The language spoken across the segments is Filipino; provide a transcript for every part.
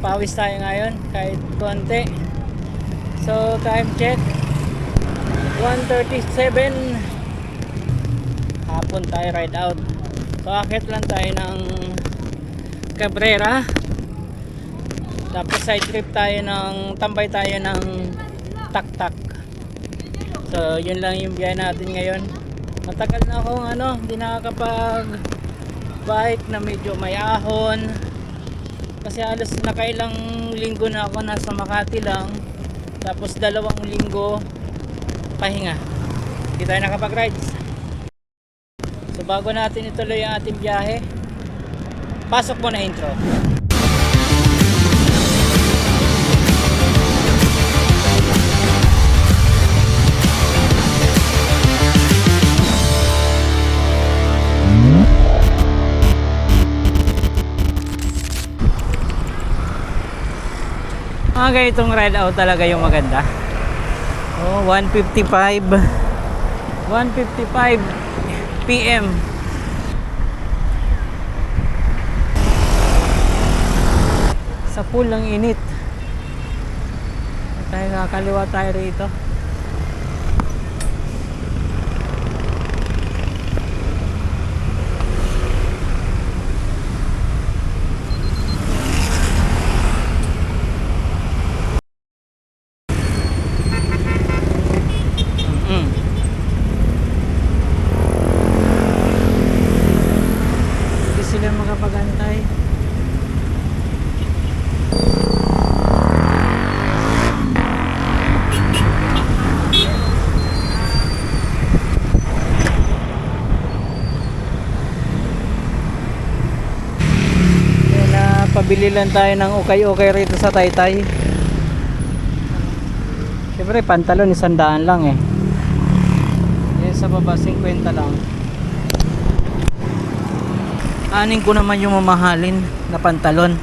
Nakapawis tayo ngayon kahit konti. So time check 1.37 Hapon tayo ride out. So akit lang tayo ng Cabrera. Tapos side trip tayo ng tambay tayo ng Tak-Tak. So yun lang yung biyahe natin ngayon. Matagal na akong ano, hindi nakakapag bike na medyo may ahon. Kasi alas nakailang linggo na ako nasa Makati lang. Tapos dalawang linggo pahinga. Hindi tayo nakapag-rides. So bago natin ituloy ang ating biyahe, pasok mo na intro. Mga ganitong ride out talaga yung maganda. Oh, 155 155 PM Sa pool ng init. Tayo nakakaliwa tayo rito na, pabili lang tayo ng ukay-ukay rito sa Taytay. Siyempre, pantalon isang daan lang eh. Yan sa baba, 50 lang. Aning ko naman yung mamahalin na pantalon.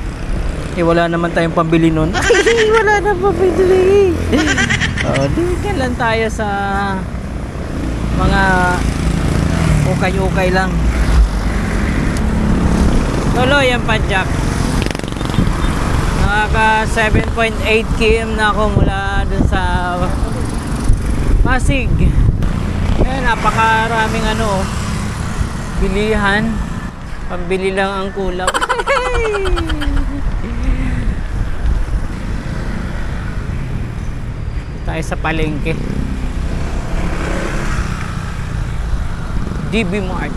Eh, wala naman tayong pambili nun. Ay, wala na pambili. oh, di lang tayo sa mga ukay-ukay lang. Tuloy ang padjak. Nakaka 7.8 km na ako mula dun sa Pasig. Kaya napakaraming ano, bilihan. Pambili lang ang kulang. Tayo sa palengke. DB Mart.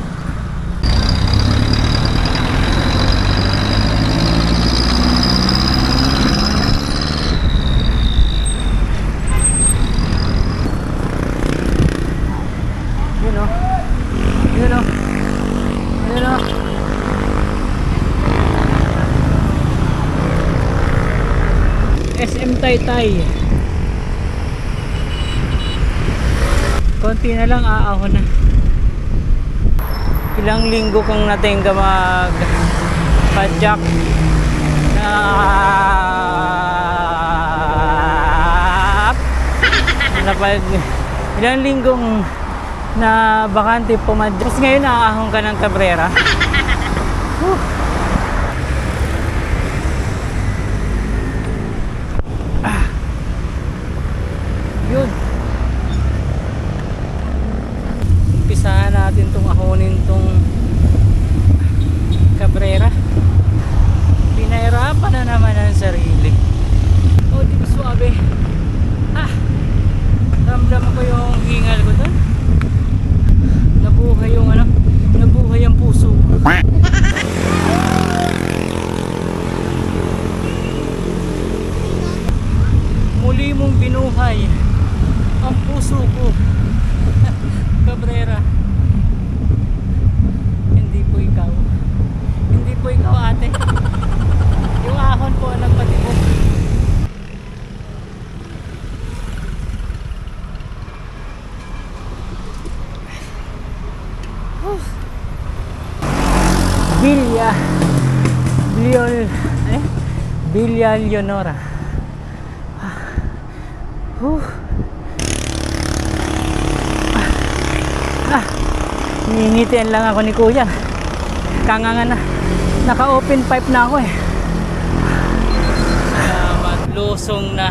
Yun o. Yun o. Yun o. SM Taytay. Konti na lang aahon na. Ilang linggo kong natingga mag padjak na napag ilang linggong na bakante pumadyak. Tapos ngayon naaahon ka ng Cabrera. Whew. Ah. Yun. Umpisahan natin tong ahonin tong Cabrera. Pinahirapan na naman ang sarili. Oh, di suabe? Ah. Ramdam ko yung hingal ko doon. Nabuhay yung ano, nabuhay ang puso. Muli mong binuhay ang puso ko. Cabrera. Hindi po ikaw. Hindi po ikaw ate. Yung ahon po ang nagpatibok. Bilya Bilyol eh? Bilya Leonora Huh. Ah, Ningitian lang ako ni kuya Kanganga na Naka open pipe na ako eh lulusong na.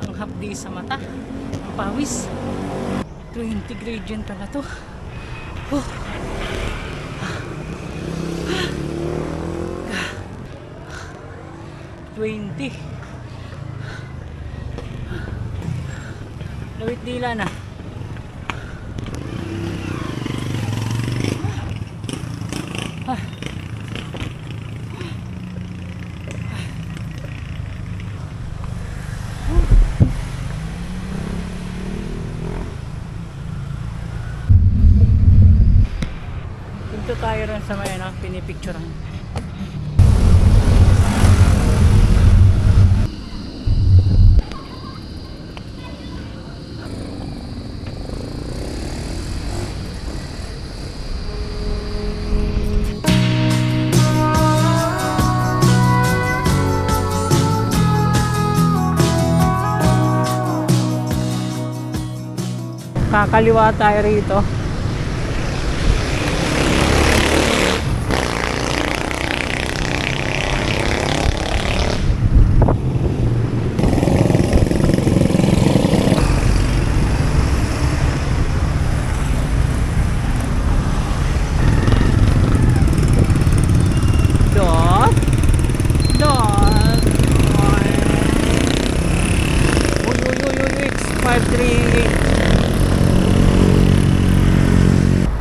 Ang hapdi sa mata. Ang pawis. 20 gradient pala to. Oh. 20 Lawit dila na tayo rin sa may ano, pinipicturean. Kakaliwa tayo rito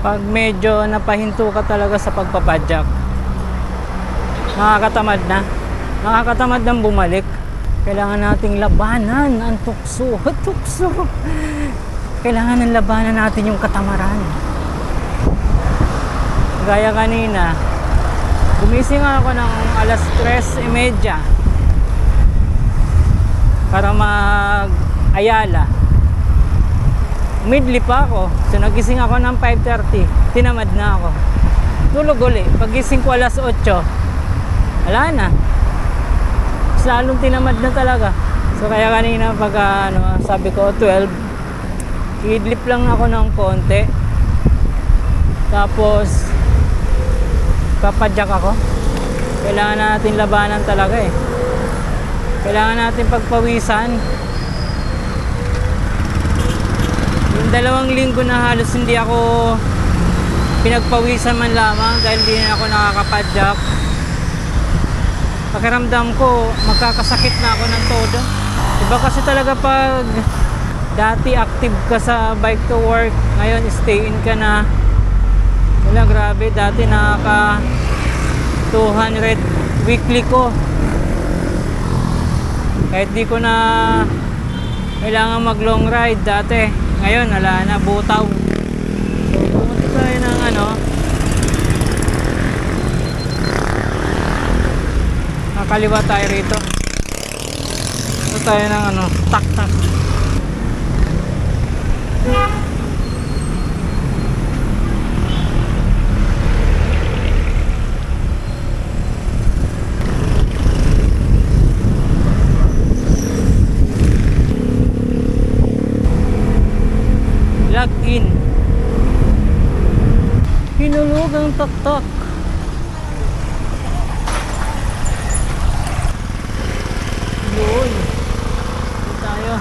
pag medyo napahinto ka talaga sa pagpapadyak nakakatamad na. Nakakatamad ng bumalik. Kailangan nating labanan ang tukso. Tukso. Kailangan ng labanan natin yung katamaran. Gaya kanina gumising ako ng alas 3.30 para mag Ayala midli pa ako. So nagising ako ng 5.30. Tinamad na ako. Tulog uli. Pagising ko alas 8. Wala na. Mas lalong tinamad na talaga. So kaya kanina pag ah, ano, sabi ko 12, idlip lang ako ng konti. Tapos papadyak ako. Kailangan natin labanan talaga eh. Kailangan natin pagpawisan. Yung dalawang linggo na halos hindi ako pinagpawisan man lamang dahil hindi na ako nakakapadyak. Pakiramdam ko, magkakasakit na ako ng todo. Iba kasi talaga pag dati active ka sa bike to work, ngayon stay in ka na. Wala, grabe. Dati nakaka 200 weekly ko. Kahit di ko na kailangan mag long ride dati. Ngayon, wala na, butaw. So, pumunta tayo ng ano, kakaliwa tayo rito. Ito tayo ng ano, tak-tak. Log in. Tak-tak. Yun. Dito tayo.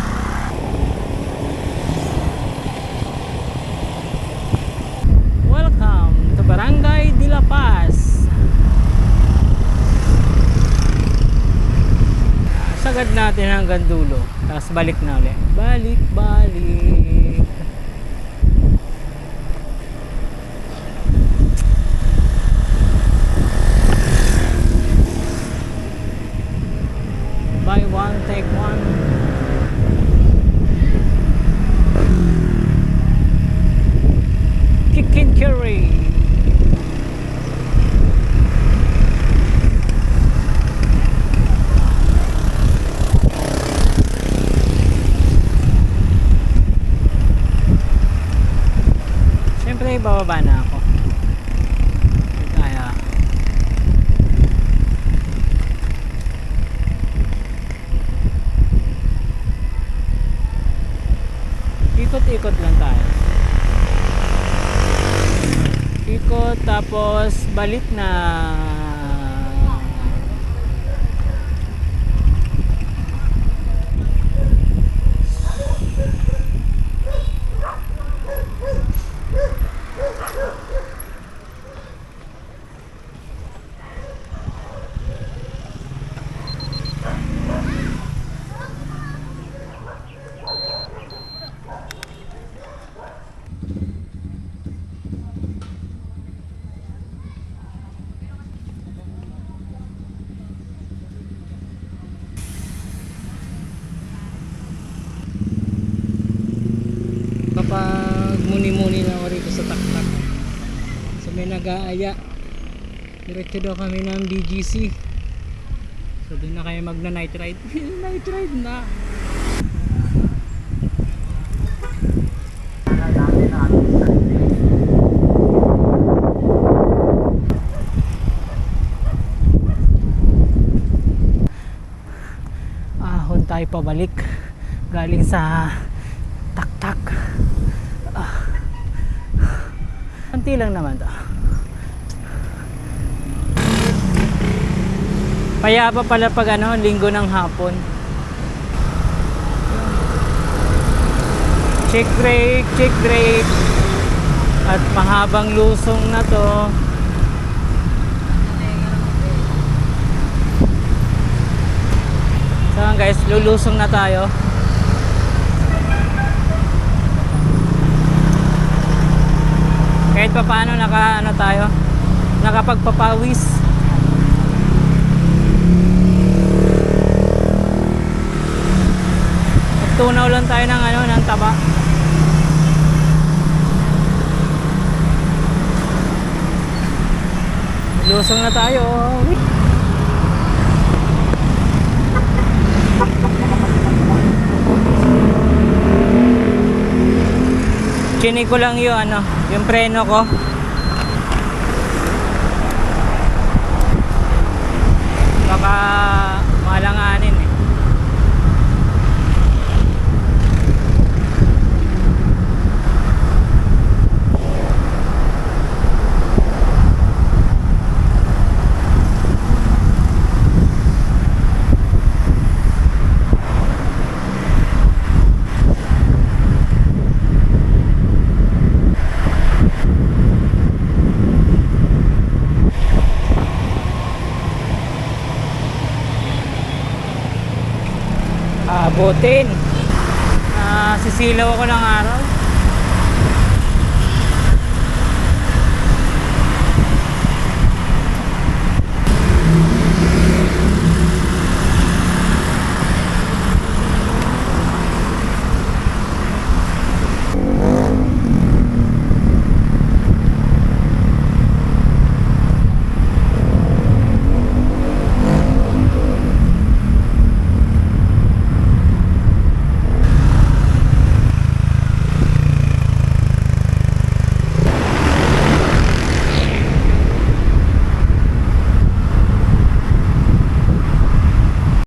Welcome to Barangay de La Paz. Sagad natin hanggang dulo. Tapos balik na ulit. Balik, balik. Buy one, take one. Kick and curry. Siyempre, bababa na ako. Kaya, Ikot-ikot lang tayo. Ikot tapos balik na. Kapag muni-muni na ako rito sa taktak. So may nag-aaya. Diretso daw kami ng BGC. So doon na kayo magna night ride. night ride na. ahon tayo pabalik galing sa taktak ah. Anti lang naman to payapa pala pag ano linggo ng hapon check brake check brake at mahabang lusong na to So guys, lulusong na tayo. Kahit pa paano naka ano tayo, nakapagpapawis. Tunaw lang tayo ng ano, ng taba. Lusong na tayo. Chinig ko lang yung ano, yung preno ko. Abutin. Ah, sisilaw ako ng araw.